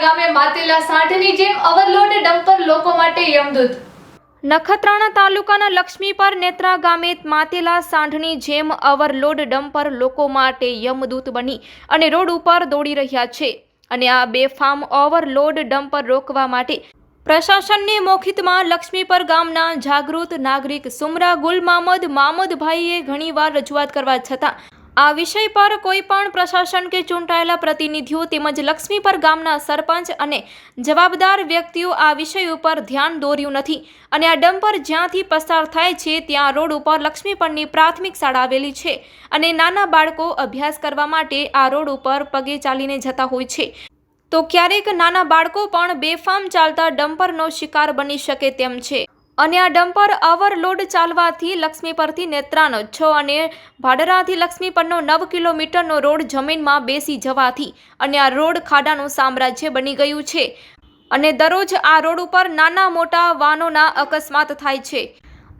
ગામે માતેલા સાંઠની જેમ overload dumper લોકો માટે યમદૂત. નખત્રાણા તાલુકાના લક્ષ્મીપર નેત્રા ગામે માતેલા સાંઢની જેમ ઓવરલોડ ડમ્પર લોકો માટે યમદૂત બની અને રોડ ઉપર દોડી રહ્યા છે. અને આ બેફામ ઓવરલોડ ડમ્પર રોકવા માટે પ્રશાસનને મોખિતમાં લક્ષ્મીપર ગામના જાગૃત નાગરિક સુમરા ગુલ મામદ મામદભાઈએ ઘણીવાર રજૂઆત કરવા છતાં આ વિષય પર કોઈ પણ પ્રશાસન કે ચૂંટાયેલા પ્રતિનિધિઓ તેમજ લક્ષ્મીપર ગામના સરપંચ અને જવાબદાર વ્યક્તિઓ આ વિષય ઉપર ધ્યાન દોર્યું નથી અને આ ડમ્પર જ્યાંથી પસાર થાય છે, ત્યાં રોડ ઉપર લક્ષ્મીપરની પ્રાથમિક શાળા આવેલી છે અને નાના બાળકો અભ્યાસ કરવા માટે આ રોડ ઉપર પગે ચાલીને જતા હોય છે. તો ક્યારેક નાના બાળકો પણ બેફામ ચાલતા ડમ્પરનો શિકાર બની શકે તેમ છે. અને આ ડમ્પર ઓવરલોડ ચાલવાથી લક્ષ્મી પરથી નેત્રાનો છ અને ભાડરાથી લક્ષ્મી પરનો નવ કિલોમીટરનો રોડ જમીનમાં બેસી જવાથી અને આ રોડ ખાડાનું સામ્રાજ્ય બની ગયું છે. અને દરરોજ આ રોડ ઉપર નાના મોટા વાહનોના અકસ્માત થાય છે.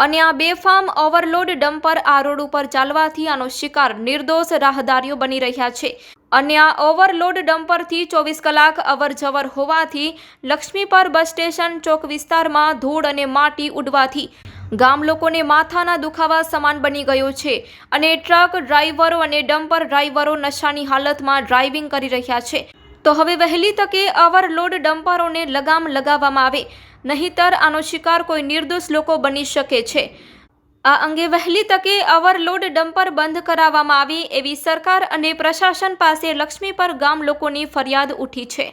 અને આ બેફામ ઓવરલોડ ડમ્પર આ રોડ ઉપર ચાલવાથી આનો શિકાર નિર્દોષ રાહદારીઓ બની રહ્યા છે. અને આ ઓવરલોડ ડમ્પરથી ચોવીસ કલાક અવર જવર હોવાથી લક્ષ્મીપર બસ સ્ટેશન ચોક વિસ્તારમાં ધૂળ અને માટી ઉડવાથી ગામ લોકોને માથાના દુખાવા સમાન બની ગયો છે અને ટ્રક ડ્રાઈવરો અને ડમ્પર ડ્રાઈવરો નશાની હાલતમાં ડ્રાઇવિંગ કરી રહ્યા છે. તો હવે વહેલી તકે ઓવરલોડ ડમ્પરોને લગામ લગાવવામાં આવે. નહીતર આનો શિકાર કોઈ નિર્દોષ લોકો બની શકે છે. આ અંગે વહેલી તકે ઓવરલોડ ડમ્પર બંધ કરાવવામાં આવે એવી સરકાર અને પ્રશાસન પાસે લક્ષ્મીપર ગામ લોકોની ફરિયાદ ઉઠી છે.